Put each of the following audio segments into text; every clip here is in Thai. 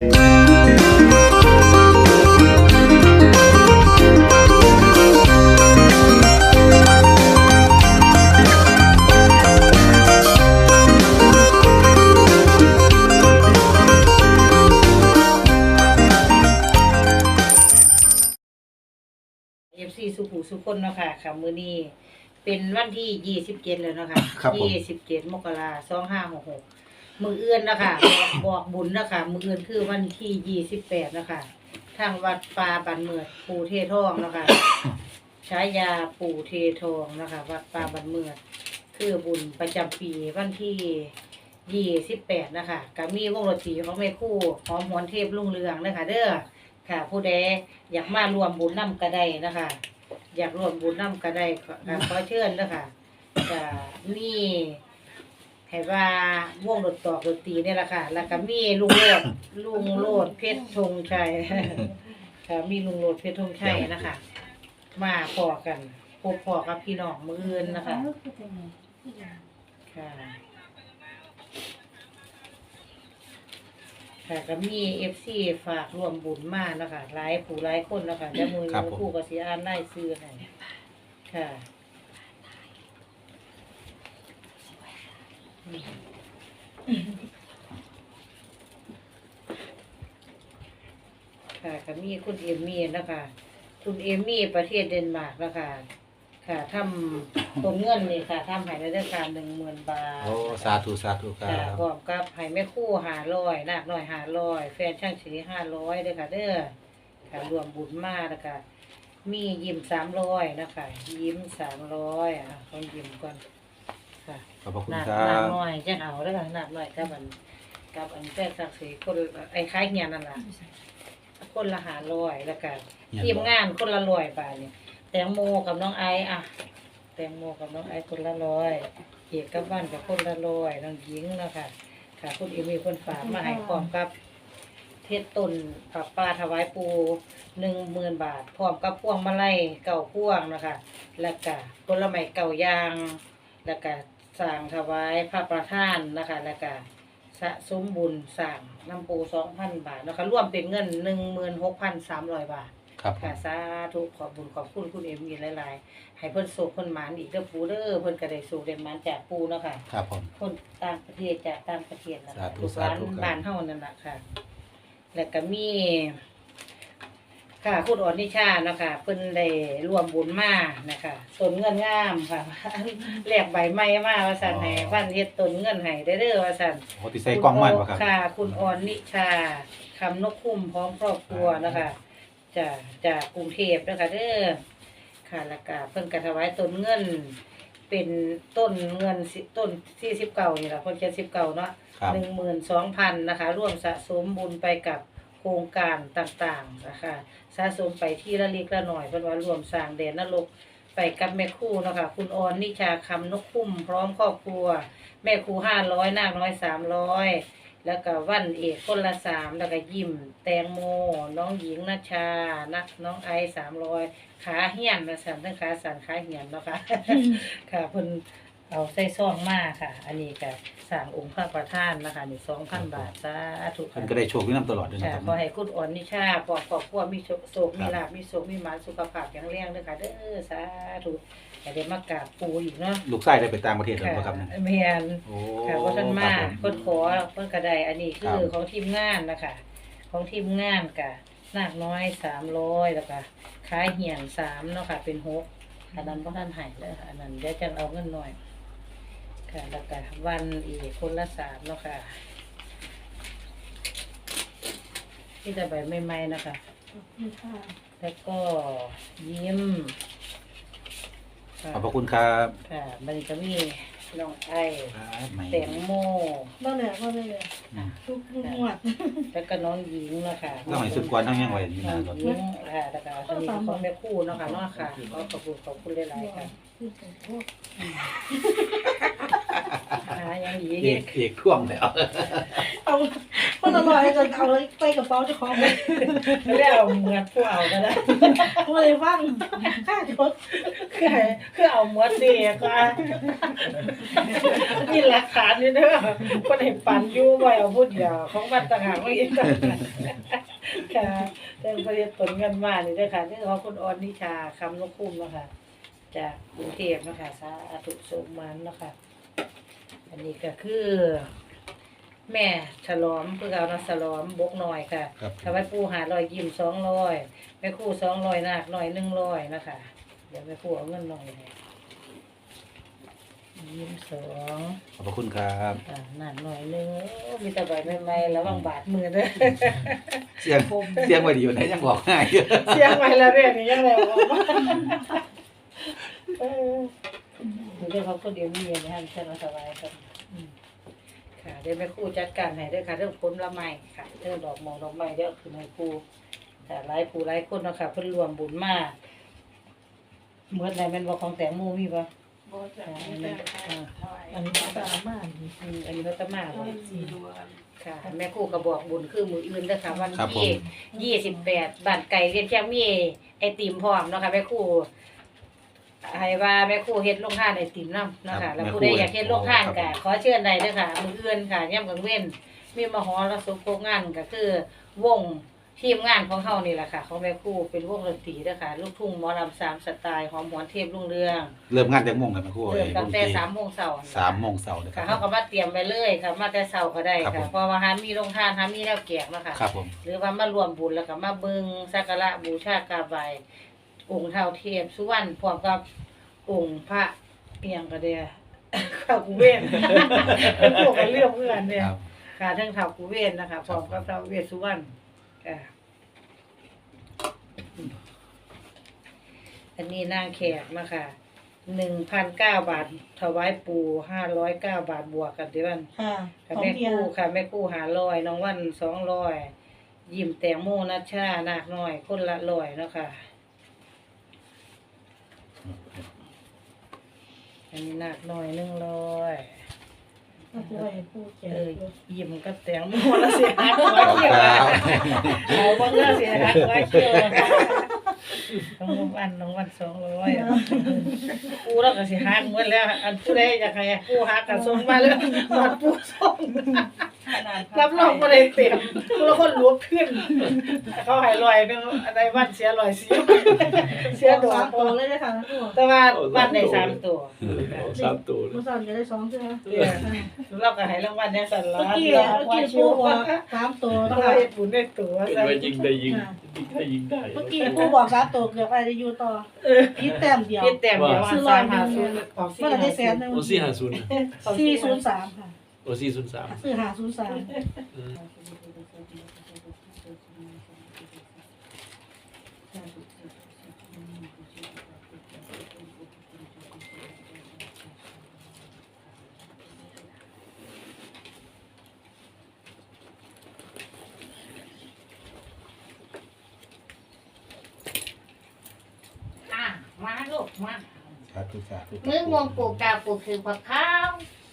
เอฟซีสุขุสุคนเนาะค่ะค่ะมื้อนี้เป็นวันที่ยี่สิบเจ็ดแล้วเนาะค่ะครับผม ยี่สิบเจ็ดมกราสองห้าหกหก มือเอื้อนเนาะคะบอกบอกบุญเนาะคะมือเอื้อนคือวันที่ยี่สิบแปดเนาะคะทางวัดป่าบันเมือดปูเททองเนาะคะฉายาปูเททองเนาะคะ วัดป่าบันเมือดคือบุญประจำปีวันที่ยี่สิบแปดนะคะก็มีวงดนตรีของแม่ครู่หอมหวนเทพรุ่งเรืองนะคะ เด้อค่ะ ผู้ใดอยากมารวมบุญนำก็ได้นะคะ อยากรวมบุญนำก็ได้ขอค่ะขอเชิญนะคะก็มี ให้ว่าวงดนตรีดนตรีนี่แหละค่ะ แล้วก็มีลุงโลด ลุงโลดเพชรธงชัย ค่ะมีลุงโลดเพชรธงชัยนะคะ มาพอกันพบพอกับพี่น้องมืออื่นนะคะค่ะค่ะก็มีเอฟซีฝากร่วมบุญมานะคะหลายผู้หลายคนนะคะแล้วมือครับผมผู้ก็สิอ่านได้ซื้อให้ค่ะ ค่ะก็มีคุณเอมมี่นะคะ คุณเอมมี่ประเทศเดนมาร์กนะคะค่ะทำตัวเงินนี่ค่ะทำให้ในเรื่องการหนึ่งหมื่นบาทโอ้สาธุสาธุครัค่ะบพร้อมกับให้แม่คู่หาร้อยนาคน้อยหาร้อยแฟนช่างสีห้าร้อยเด้อค่ะเด้อค่ะรวมบุญมาแล้วก็มียิ้มสามร้อยนะคะยิ้มสามร้อยอะต้องยิ้มก่อน ค่ะขอบพระคุณนาคครันาคบน้อยจะเอาแล้วค่ะนาคน้อยกับอันกับอันแฟนช่างสีคนไอ้คล้ายเงียนั่นล่ะคนละหาร้อยแล้วก็ทีมงานคนละร้อยบาทเนี่ยแตงโมกับน้องไอซ์อะแตงโมกับน้องไอซ์คนละร้อยเอกกับบ้านกับคนละร้อยน้องหญิงเนาะคะค่ะคุณเอมีคนฝากมาให้พร้อมกับ เทศตุนผักปลาถวายปูหนึ่งหมื่นบาท พร้อมกับพวงมาลัยเก่าพวงนะคะ แล้วก็ผลไม้เก่ายาง แล้วก็ สั่งถวายพระประธานนะคะแล้วก็สะสมบุญสั่งน้ำปูสองพันบาทนะคะรวมเป็นเงินหนึ่งหมื่นหกพันสามร้อยบาท ครับผมค่ะสาธุขอบบุญขอบคุณคุณเอ็มมีหลายๆ ให้เพิ่นสุขเพิ่นหมานอีกเด้อปูเด้อเพิ่นก็ได้สุขได้หมานจากปูเนาะค่ะ ครับผม คนต่างประเทศจากต่างประเทศนะสาคะธุลูกหลานสาธุครับ บ้านเฮานั่นน่ะค่ะ แล้วก็มี ค่ะคุณออนิชาเนาะค่ะเพิ่นได้รวมบุญมานะคะต้นเงินงามค่ะแลกใบไม้มาว่าซั่นให้วันเฮ็ดต้นเงินให้ได้เด้อว่าซั่นโอ้ติใส่กล้องมันป่ะครับค่ะ คุณออนนิชาคำนกคุ้มพร้อมครอบครัวนะคะจากจากกรุงเทพนะคะเด้อค่ะแล้วก็เพิ่นกระถวายต้นเงิน เป็นต้นเงินสิต้นสี่สิบเก้านี่แหละคนเจ็ดสิบเก้าเนาะครับหนึ่งหมื่นสองพันนะคะ ร่วมสะสมบุญไปกับ โครงการต่างๆนะคะสะสมไปที่ละเล็กละหน่อยเพิ่นว่ารวมสร้างแดนนรกไปกับแม่ครู่เนาะคะคุณออนนิชาคำนกคุ้มพร้อมครอบครัว แม่ครูห้าร้อยนางน้อยสามร้อยแล้วก็วันเอกคนละสามแล้วก็ยิ้มแตงโม น้องหญิงนัชชานักน้องไอสามร้อยขาเหียนนะสันทั้งขาสันขาเหียนเนาะค่ะค่ะเพิ่น เอาใส่ซองมาค่ะ อันนี้ก็สั่งองค์พระประธานนะคะนี่สองพันบาทสาธุเพิ่นก็ได้โชคที่นํตลอดด้วยนะค่ะครับ ขอให้คุณอ่อนนิชาปลอดครอบครัวมีโชคโศกมีลาภมีโศกมีหมานสุขภาพแข็งแรงเด้อค่ะเด้อสาธุอย่าได้มากราบปูอีกเนาะลูกชายได้ไปต่างประเทศแล้วบ่ครับนั่นเมียน โอ้ค่ะว่าท่านมาครับผ เพิ่นขอเพิ่นกระไดอันนี้คือครับของทีมงานนะคะของทีมงานกะนาคน้อยสามร้อยแล้วก็ขายเหี่ยนสามเนาะค่ะเป็นหกอันนั้นพ่ท่านใหายเลยค่ะอันนั้นเดี๋ยวจะเอาเงินหน่อย ค่ะแล้วก็วันอีกคนละสามเนาะค่ะที่จะใบใหม่ๆนะคะแล้วก็ยิ้มค่ะขอบพระคุณครับค่ะมันก็มีน้องไอครับไม่แตงโม บ่เหลือบ่เหลืออืมทุกทุกงวด แล้วก็น้องหญิงเนาะค่ะต้องให้สุดกวนทั้งยังไว้อยู่น้นาองนรถหญิงค่ะแล้วก็อันนี้ของแม่คู่เนาะค่ะเนาะค่ะขอขอบคุณขอบคุณหลายๆค่ะคือเป็นพ วกอหายังอีเอกเอกท่วงแล้วเอาคนอร่อยก็เอาเลยไปกระเป๋าเจ้าของไปไม่ได้เอาเหมือนผู้เอาก็ได้ไม่ได้ฟังค่าจดคือให้คือเอาหมวดเด็กอะมีหลักฐานนี่เด้อคนให้ปันอยู่ไว้เอาพูดเดียวของบัตรต่างหากไม่อีกต่างหากค่ะเรื่องประเด็นตนเงินมานี่เด้อค่ะนี่ของคุณออนนิชาคำนกคุ้มเนาะค่ะจากกรุงเทพเนาะคะสาธุสมมันเนาะค่ะ อันนี้ก็คือ แม่ฉลอมเพื่อเอานะฉลอมบกหน่อยค่ะครับทำให้ปูหาลอยยิ้มสองร้อยแม่ครู่สองร้อยนาคหน่อยหนึ่งร้อยนะคะเดี๋ยวแม่ครู่เอาเงินหน่อยให้ยิ้มสองขอบพระคุณครับอ่าหนักหน่อยหนึงโอ้มีแต่ใบใหม่ๆแล้วบางบาดมือเด้อ เสียงเสียงไว้ดีอยู่ไหนยังบอกง่ายอยู่เสียงใหม่แล้วเนี่ยนี่ยังไงวะ เออเดี๋ยวเขาคนเดียวมีอย่างนี้ให้ฉันสบายครับอืมค่ะเดี๋ยวแม่ครู่จัดการให้เด้อค่ะ เรื่องผลละไม้ค่ะ เรื่องดอกมองดอกไม้เดี๋ยวคือแม่ครู่แต่หลายผู้หลายคนเนาะค่ะเพิ่นรวมบุญมาเมื่อไหร่แม่นบ่ของแตงโมมีบ่บ่จ้ะอ่าอันนี้อ่าอันนี้สามารถอืมอันนี้ก็ตะมาบ่ค่ะแม่ครูก็บอกบุญคือมื้ออื่นเด้อค่ะวันครับผที่ม28บ้านไก่เรียนเชียงมีไอติมพร้อมเนาะค่ะแม่ครู ให้ว่าแม่ครูเฮ็ดโรงทานไอติมนำเนาะค่ะแล้วผู้ใดอยากเฮ็ดโรงทานก็ขอเชิญได้เด้อค่ะมื้ออื่นค่ะยามกลางเว้นมีมหรสพโภคงานก็คือ วงทีมงานของเฮานี่แหละค่ะของแม่ครูเป็นวงดนตรีเด้อค่ะลูกทุ่งหมอลำสามสไตล์หอมหวนเทพรุ่งเรืองเริ่มงานจากโมงครับแม่ครูเริ่มตั้งแต่เอ้ยสามโมงเช้าสามโมงเสาร์นะคค่ะรับเฮาก็มาเตรียมไว้เลยค่ะมาแต่เช้าก็ได้ครับผค่ะม เพราะว่าหามีโรงทานหามีแนวแกกเนาะค่ะ ครับผม หรือว่ามารวมบุญแล้วก็มาเบิ่งสักการะบูชากราบไหว้ องค์เท้าเทพสุวรรณพร้อมกับองค์พระเอียงก็เด้อข้าวกุเวนเป็นพวกกันเรื่องเพื่อนเนี่ยครับค่ะทั้งเท้ากุเวนนะคะพร้อมกับเท้าเวสสุวรรณค่ะอันนี้นางแขกนะคะหนึ่งพันเก้าบาท ถวายปู่ห้าร้อยเก้าบาทบวกกันเดี๋ยวมันค่ะค่ะของแม่เพียกู้ค่ะแม่กู้หาร้อยน้องวันสองร้อยยิ้มแตงโมนัชชานาคน้อย คนละร้อยเนาะค่ะ อันนี้นาคน้อยหนึ่งร้อยก็คือไอ้ผู้แก่เออยิ้มกับแตงโมแล้วเสียหักหัวเขียวเอาบ้างแล้วเสียหักหัวเขียวน้องวันน้องวันสองร้อยกูแล้วก็เสียหักหมดแล้ว อันผู้ใดอยากให้กูหักก็ส่งมาเลยหมดผู้ส่ง รับรองบ่ได้เต็มผู้ละคนรวมขึ้น เขาให้ลอยหนึงอันใดวันเสียลอยเสียเสียดอสากมตัวเลยนะคะทุกคนแต่ว่าวันได้สามตัวสามตัวเมื่อสอนจะได้สองใช่ไหมเราก็ให้รางวัลแน่สันละเมื่อกี้เราเมื่อว่ากี้ชิผู้วบอกว่าสามตัวต้นะองคะเฮ็ดบุญได้ตัวเป็นใส่ว่ายิงได้ยิงยิงได้ยิงได้เมื่อกี้ผู้บอกสามตัวเกือบอะไรจะอยู่ต่อพีแต้มเดียวคิดแต้มเดียวอันสามหาศูนย์ออกเมื่อไหร่ได้แสนหนึ่งโอซี่หาศูนย์สี่ศูนย์สามค่ะ โอซี่ศูนย์สามซื้อหาศูนย์สามอะมาลูกมาสาธุสาธุมือมวงปลูกกาปลูกคือผักข้า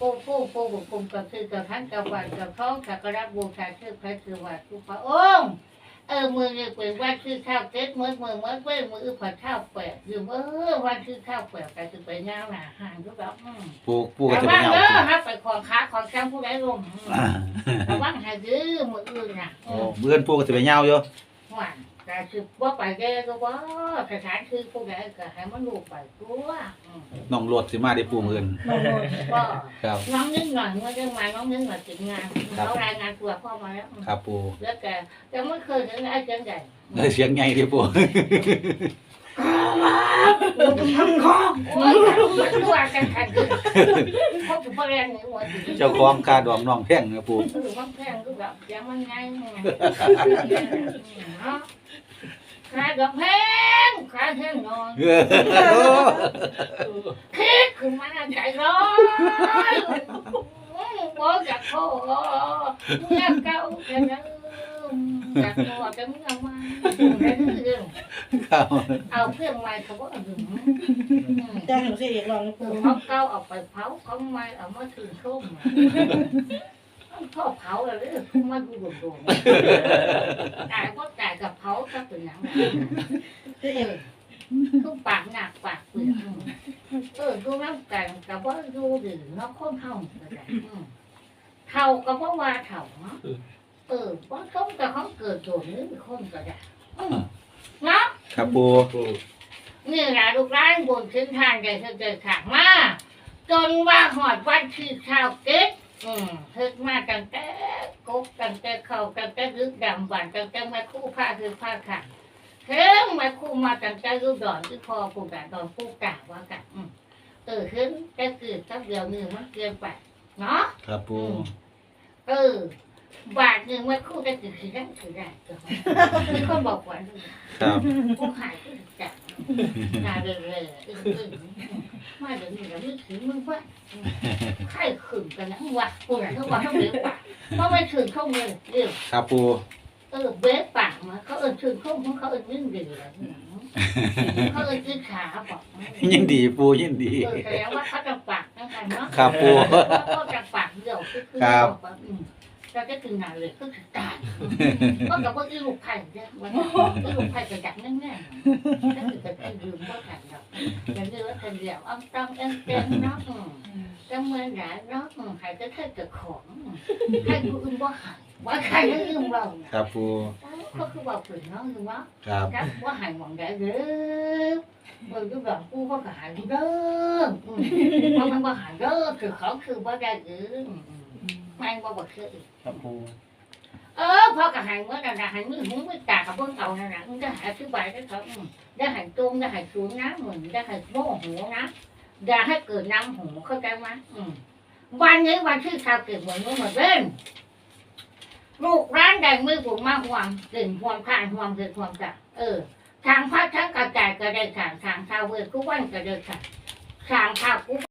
วปลูกปลูกปลูกปลูกปลูกก็คือกับทั้งกับวันกับท้องสักการะบูชาคือพระคือวัดทุกพระองค์เออมือเนี่ยเปิดวันคือข้าวเต็ดมือมือมือเว้ยมือผัดข้าวแปดยืมเออวันคือข้าวแปดแต่คือไปย่างหนาห่างทุกแบบปูปูก็ระจะไปวังเหงาเด้อปูครับไปของค้าของจ้างผู้ใดลงอืมระวังให้ดื้อมืออื่นน่ะโอ้เพื่อนปูก็จะไปเหงาอยู่หวาน แต่คือว่าไปแก่ก็ว่าสถานคือผู้ใดก็ให้มันลูกไปตัวอืมน้องโลดสิมาได้ปูเงินโน่นก็ครับ น้องนึกหน่อยเมื่อเรื่องมาน้องนึกหน่อยถึงงานเขารายงานตัวพ่อมาแล้ว ครับปูแล้วแกยังไม่เคยเห็นไอ้เจียงใหญ่ ได้เสียงไงที่ปู ทำคองโอ้ยมันตัวกันขันเขาเป็นพ่อแรงหนึ่งวันเจ้าของกาดองน้องแพงนะปูหรือว่าแพงก็แบบยังมันไงขาดอกแพงขาแห้งนอนเออคิดขึ้นมาใจร้อนบอกจากพ่อเมื่อเก่าแค่นั้นจากตัวจะไม่เอามาได้เรื่อง ครับเอาเพื่อนมาเขาบอกถึงแจ้งหนูสิอีกลองคืปูอเขาเก้าเอาไปเผาเขาไม่เอามาถือส้มพ่อเผาอะไรเนี่ยมาดูโดดๆตายก็ตายกับเผาก็เป็นอย่างนั้นเออทุกปากหนักปากเปลือกเออดูน้ำกันกับว่าดูดื้อน้องคนเท่าก็ได้เท่ากับว่าว่าเท่าเนาะเออว่าเขาแต่เขาเกิดโดดนี่คนก็ได้เนาะ ครับปูปูนี่แหละลูกร้านบนเส้นทางใหญ่เกิดขางมาจนว่าหอดวันที่ชาวเก็ตอืมเฮ็ดมาตั้งแต่กบตั้งแต่เขาตั้งแต่ลึกดำบันตั้งแต่แม่คู่ผ้าคือผ้าขาดเฮ้ยแม่คู่มาตั้งแต่รูดอนที่คอปูกะตอนปูกะว่ากันอืมเออเฮ้ยแต่เกิดสักเดียวหนึ่งมันเกินไปเนาะครับปูเออ บาทหนึ่งแม่คู่จะถือคือได้ถือได้ก็มีคนบอกว่าครับกูขายก็จัดงานเลยเลยอึ้งอึ้งมาเดี๋ยวนี้เราไม่ถึงมึงว่าใครขึ้นกันนะวะกูอยากให้ว่าเขาเบี้ยปากเพราะไม่ถึงเข้ามือเดี๋ยวครับปูเออเบี้ยปากมาเขาเออถึงเข้ามือเขาเออยิ่งดีเลยเขาเออยิ่งขาบอกยินดีปูยินดี เออแสดงว่าเขาจะปากนั่นกันเนาะ ครับปูเขาจะปากเดียวคือคือเรา จะถึงงานเลยก็คือตายก็กับว่าอีลูกไผ่เนี่ยวันนี้อีลูกไผ่จะจับแน่ๆถ้าเกิดจะยืมก็ขันดอกอย่าลืมว่าคนเดียวอ้อมต้องเอ็นเต็มเนาะจะเมื่อไหร่เนาะใครจะแค่เกิดของใครกูอึมว่าหายว่าใครไม่อึมเราครับปูก็คือว่าฝืนเนาะคือว่าครับครับว่าหายหวังได้เด้อเมื่อยุคหลังกูก็หายเด้อเพราะมันว่าหายเด้อคือเขาคือว่าได้เอ อมันว่าบ่คือครับปูเออพอกับหายเมื่อนั้นหายมือหูมือตากับเบิ่งเอานั่นน่ะมันจะหายอธิบายได้เขาได้หายตรงได้หายสูงนะเหมือนได้หายโม่หูนะอย่าให้เกิดน้ำหูเข้าใจไหมอืมวันนี้วันที่ชาวเกิดเหมือนนู้นเหมือนเล่นลูกร้านใดมือผมมาห่วงกลิ่นห่วงผ่านห่วงเกิดห่วงจักเออทางพระทั้งกระจายก็ได้ทางทางชาวเวรกูวันก็ได้ทางทางชาวกู